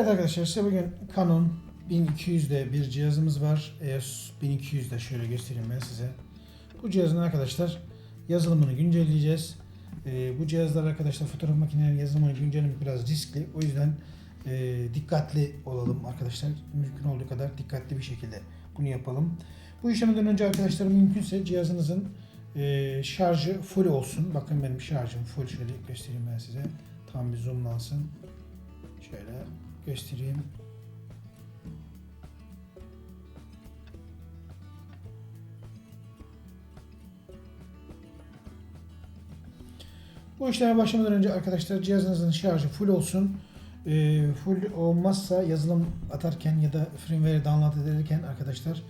Evet arkadaşlar size bugün Canon 1200'de bir cihazımız var. EOS 1200'de şöyle göstereyim ben size. Bu cihazın arkadaşlar yazılımını güncelleyeceğiz. Ee, bu cihazlar arkadaşlar fotoğraf makinelerinin yazılımını güncellemek biraz riskli. O yüzden e, dikkatli olalım arkadaşlar. Mümkün olduğu kadar dikkatli bir şekilde bunu yapalım. Bu işlemden önce arkadaşlar mümkünse cihazınızın e, şarjı full olsun. Bakın benim şarjım full. Şöyle göstereyim ben size. Tam bir zoomlansın. Şöyle göstereyim. Bu işleme başlamadan önce arkadaşlar cihazınızın şarjı full olsun. Ee, full olmazsa yazılım atarken ya da firmware download ederken arkadaşlar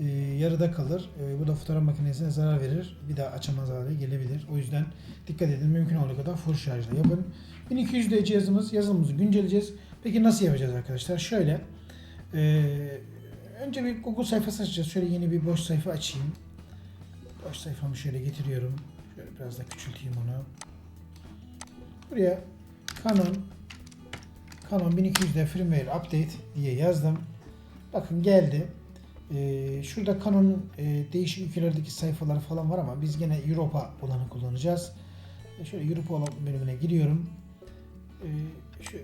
e, yarıda kalır. E, bu da fotoğraf makinesine zarar verir. Bir daha açamaz hale gelebilir. O yüzden dikkat edin. Mümkün olduğu kadar full şarjla yapın. 1200D cihazımız yazılımımızı güncelleyeceğiz. Peki nasıl yapacağız arkadaşlar? Şöyle. e, önce bir Google sayfası açacağız. Şöyle yeni bir boş sayfa açayım. Boş sayfamı şöyle getiriyorum. Şöyle biraz da küçülteyim onu. Buraya Canon Canon 1200'de firmware update diye yazdım. Bakın geldi. Ee, şurada Canon'un e, değişik ülkelerdeki sayfaları falan var ama biz gene Europa olanı kullanacağız. E, şöyle Europa olan bölümüne giriyorum. Ee, şu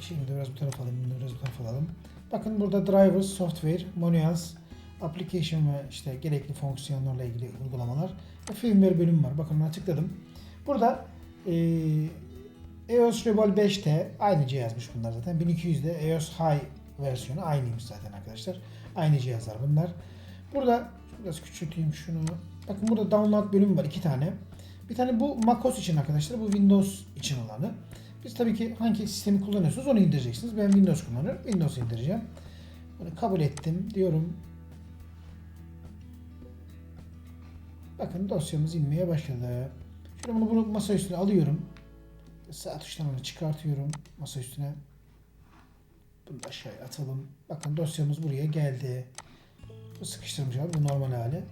şimdi biraz bu tarafa alalım, biraz bu tarafa alalım. Bakın burada drivers, software, manuals, application ve işte gerekli fonksiyonlarla ilgili uygulamalar ve firmware bölümü var. Bakın ona tıkladım. Burada e, EOS Rebel 5T aynı cihazmış bunlar zaten. 1200'de EOS High versiyonu aynıymış zaten arkadaşlar. Aynı cihazlar bunlar. Burada biraz küçülteyim şunu. Bakın burada download bölümü var iki tane. Bir tane bu macOS için arkadaşlar. Bu Windows için olanı. Biz tabii ki hangi sistemi kullanıyorsunuz onu indireceksiniz. Ben Windows kullanıyorum. Windows indireceğim. Bunu kabul ettim diyorum. Bakın dosyamız inmeye başladı. Şöyle bunu, bunu masa üstüne alıyorum. Sağ tuştan onu çıkartıyorum masa üstüne. Bunu da aşağıya atalım. Bakın dosyamız buraya geldi. Bu sıkıştırmış abi bu normal hali.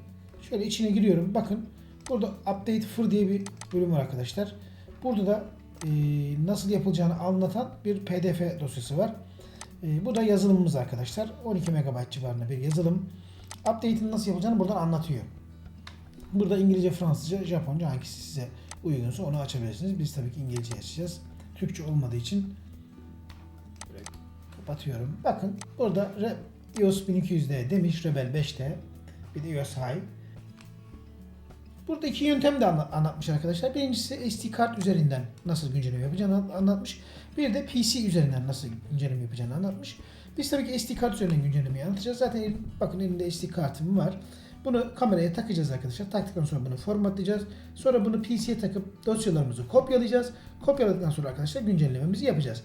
Şöyle içine giriyorum. Bakın burada update for diye bir bölüm var arkadaşlar. Burada da nasıl yapılacağını anlatan bir pdf dosyası var. E, bu da yazılımımız arkadaşlar. 12 MB civarında bir yazılım. Update'in nasıl yapılacağını buradan anlatıyor. Burada İngilizce, Fransızca, Japonca hangisi size uygunsa onu açabilirsiniz. Biz tabii ki İngilizce açacağız. Türkçe olmadığı için kapatıyorum. Bakın burada iOS 1200D demiş Rebel 5'te. Bir de iOS High. Burada iki yöntem de anla- anlatmış arkadaşlar. Birincisi SD kart üzerinden nasıl güncelleme yapacağını an- anlatmış. Bir de PC üzerinden nasıl güncelleme yapacağını anlatmış. Biz tabii ki SD kart üzerinden güncellemeyi anlatacağız. Zaten bakın elimde SD kartım var. Bunu kameraya takacağız arkadaşlar. Taktıktan sonra bunu formatlayacağız. Sonra bunu PC'ye takıp dosyalarımızı kopyalayacağız. Kopyaladıktan sonra arkadaşlar güncellememizi yapacağız.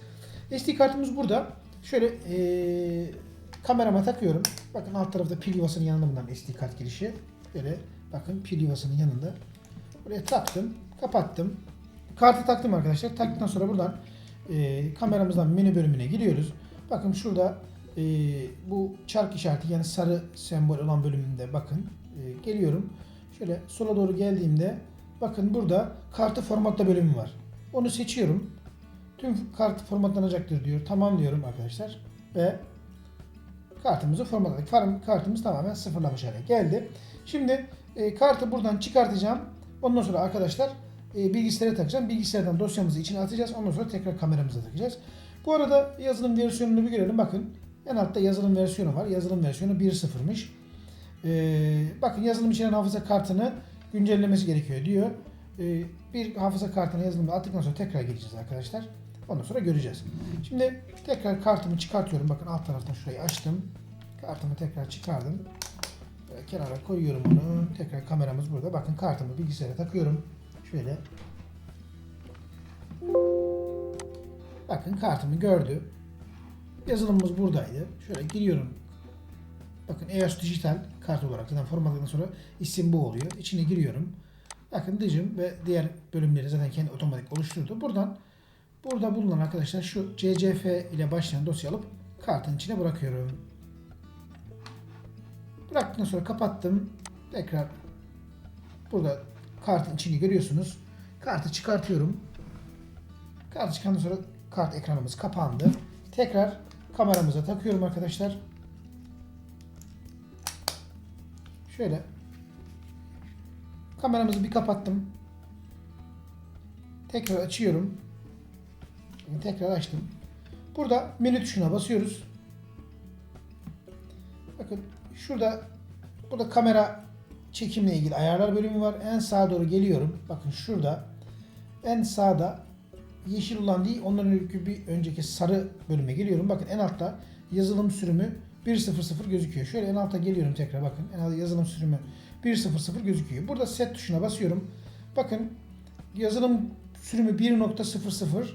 SD kartımız burada. Şöyle eee kamerama takıyorum. Bakın alt tarafta pil yuvasının yanında bundan SD kart girişi. Böyle bakın pil yuvasının yanında. Buraya taktım. Kapattım. Kartı taktım arkadaşlar. Taktıktan sonra buradan eee kameramızdan menü bölümüne giriyoruz. Bakın şurada e, bu çark işareti yani sarı sembol olan bölümünde bakın e, geliyorum. Şöyle sola doğru geldiğimde bakın burada kartı formatla bölümü var. Onu seçiyorum. Tüm kart formatlanacaktır diyor. Tamam diyorum arkadaşlar. Ve kartımızı formatladık. Kartımız tamamen sıfırlamış hale geldi. Şimdi e, kartı buradan çıkartacağım. Ondan sonra arkadaşlar e, bilgisayara takacağım. Bilgisayardan dosyamızı içine atacağız. Ondan sonra tekrar kameramıza takacağız. Bu arada yazılım versiyonunu bir görelim. Bakın en altta yazılım versiyonu var. Yazılım versiyonu 1.0'mış. Ee, bakın yazılım içeren hafıza kartını güncellemesi gerekiyor diyor. Ee, bir hafıza kartını yazılımda attıktan sonra tekrar gireceğiz arkadaşlar. Ondan sonra göreceğiz. Şimdi tekrar kartımı çıkartıyorum. Bakın alt taraftan şurayı açtım. Kartımı tekrar çıkardım. Böyle kenara koyuyorum bunu. Tekrar kameramız burada. Bakın kartımı bilgisayara takıyorum. Şöyle. Bakın kartımı gördü. Yazılımımız buradaydı. Şöyle giriyorum. Bakın EOS dijital kart olarak zaten formatladıktan sonra isim bu oluyor. İçine giriyorum. Bakın dicim ve diğer bölümleri zaten kendi otomatik oluşturdu. Buradan burada bulunan arkadaşlar şu CCF ile başlayan dosya alıp kartın içine bırakıyorum. Bıraktıktan sonra kapattım. Tekrar burada kartın içini görüyorsunuz. Kartı çıkartıyorum. Kartı çıkandan sonra kart ekranımız kapandı. tekrar kameramıza takıyorum arkadaşlar. Şöyle kameramızı bir kapattım. Tekrar açıyorum. Tekrar açtım. Burada menü tuşuna basıyoruz. Bakın şurada burada kamera çekimle ilgili ayarlar bölümü var. En sağa doğru geliyorum. Bakın şurada en sağda yeşil olan değil ondan önceki bir önceki sarı bölüme geliyorum. Bakın en altta yazılım sürümü 1.00 gözüküyor. Şöyle en alta geliyorum tekrar bakın. En altta yazılım sürümü 1.00 gözüküyor. Burada set tuşuna basıyorum. Bakın yazılım sürümü 1.00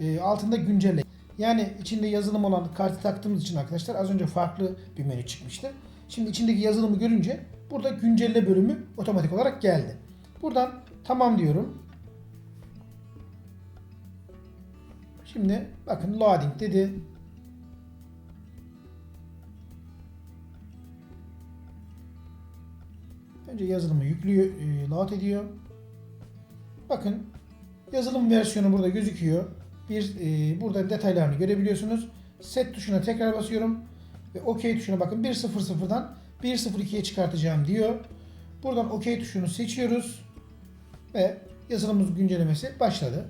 e, altında güncelle. Yani içinde yazılım olan kartı taktığımız için arkadaşlar az önce farklı bir menü çıkmıştı. Şimdi içindeki yazılımı görünce burada güncelle bölümü otomatik olarak geldi. Buradan tamam diyorum. Şimdi bakın loading dedi. Önce yazılımı yüklüyor, e, load ediyor. Bakın yazılım versiyonu burada gözüküyor. Bir e, burada detaylarını görebiliyorsunuz. Set tuşuna tekrar basıyorum ve OK tuşuna bakın 1.00'dan 1.02'ye çıkartacağım diyor. Buradan OK tuşunu seçiyoruz ve yazılımımız güncellemesi başladı.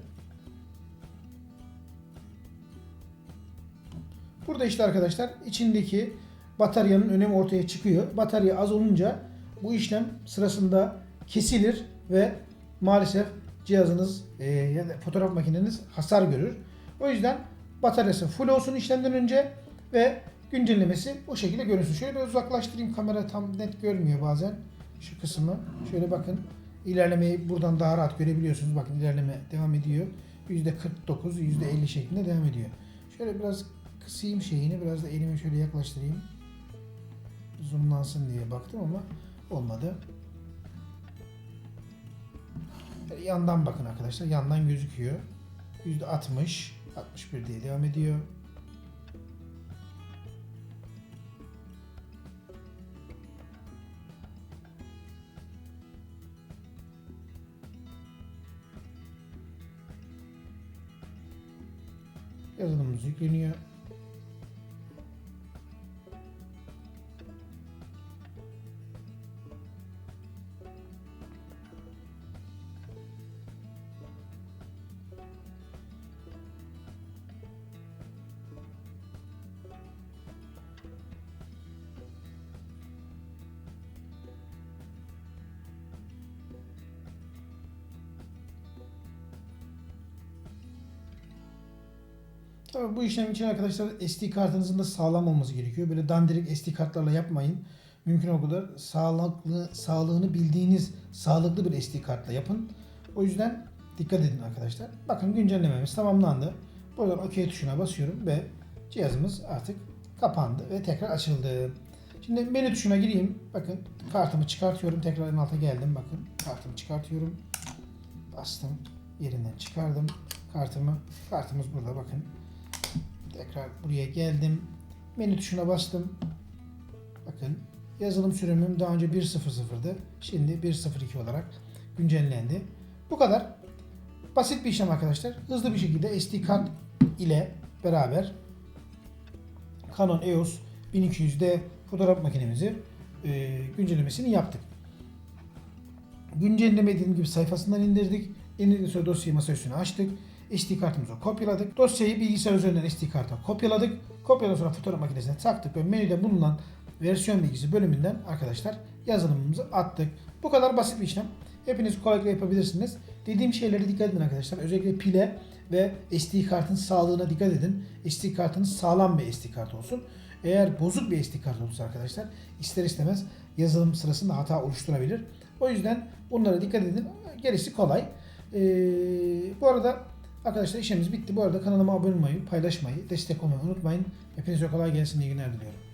Burada işte arkadaşlar içindeki bataryanın önemi ortaya çıkıyor. Batarya az olunca bu işlem sırasında kesilir ve maalesef cihazınız e, ya da fotoğraf makineniz hasar görür. O yüzden bataryası full olsun işlemden önce ve güncellemesi o şekilde görünsün. Şöyle biraz uzaklaştırayım kamera tam net görmüyor bazen şu kısmı. Şöyle bakın ilerlemeyi buradan daha rahat görebiliyorsunuz. Bakın ilerleme devam ediyor. %49, %50 şeklinde devam ediyor. Şöyle biraz kısayım şeyini biraz da elimi şöyle yaklaştırayım. Zoomlansın diye baktım ama olmadı. Yandan bakın arkadaşlar. Yandan gözüküyor. %60, 61 diye devam ediyor. Yazılımımız yükleniyor. Tabii bu işlem için arkadaşlar SD kartınızın da sağlam olması gerekiyor. Böyle dandirik SD kartlarla yapmayın. Mümkün o kadar sağlıklı, sağlığını bildiğiniz sağlıklı bir SD kartla yapın. O yüzden dikkat edin arkadaşlar. Bakın güncellememiz tamamlandı. Buradan OK tuşuna basıyorum ve cihazımız artık kapandı ve tekrar açıldı. Şimdi menü tuşuna gireyim. Bakın kartımı çıkartıyorum. Tekrar en alta geldim. Bakın kartımı çıkartıyorum. Bastım. Yerinden çıkardım kartımı. Kartımız burada bakın. Tekrar buraya geldim. Menü tuşuna bastım. Bakın yazılım sürümüm daha önce 1.00'dı. Şimdi 1.02 olarak güncellendi. Bu kadar. Basit bir işlem arkadaşlar. Hızlı bir şekilde SD kart ile beraber Canon EOS 1200D fotoğraf makinemizi e, güncellemesini yaptık. Güncelleme dediğim gibi sayfasından indirdik. İndirdikten sonra dosyayı masa üstüne açtık. SD kartımıza kopyaladık. Dosyayı bilgisayar üzerinden SD karta kopyaladık. Kopyaladan sonra fotoğraf makinesine taktık ve menüde bulunan versiyon bilgisi bölümünden arkadaşlar yazılımımızı attık. Bu kadar basit bir işlem. Hepiniz kolaylıkla yapabilirsiniz. Dediğim şeylere dikkat edin arkadaşlar. Özellikle pile ve SD kartın sağlığına dikkat edin. SD kartınız sağlam bir SD kart olsun. Eğer bozuk bir SD kart olursa arkadaşlar ister istemez yazılım sırasında hata oluşturabilir. O yüzden bunlara dikkat edin. Gerisi kolay. Ee, bu arada Arkadaşlar işimiz bitti. Bu arada kanalıma abone olmayı, paylaşmayı, destek olmayı unutmayın. Hepinize kolay gelsin. İyi günler diliyorum.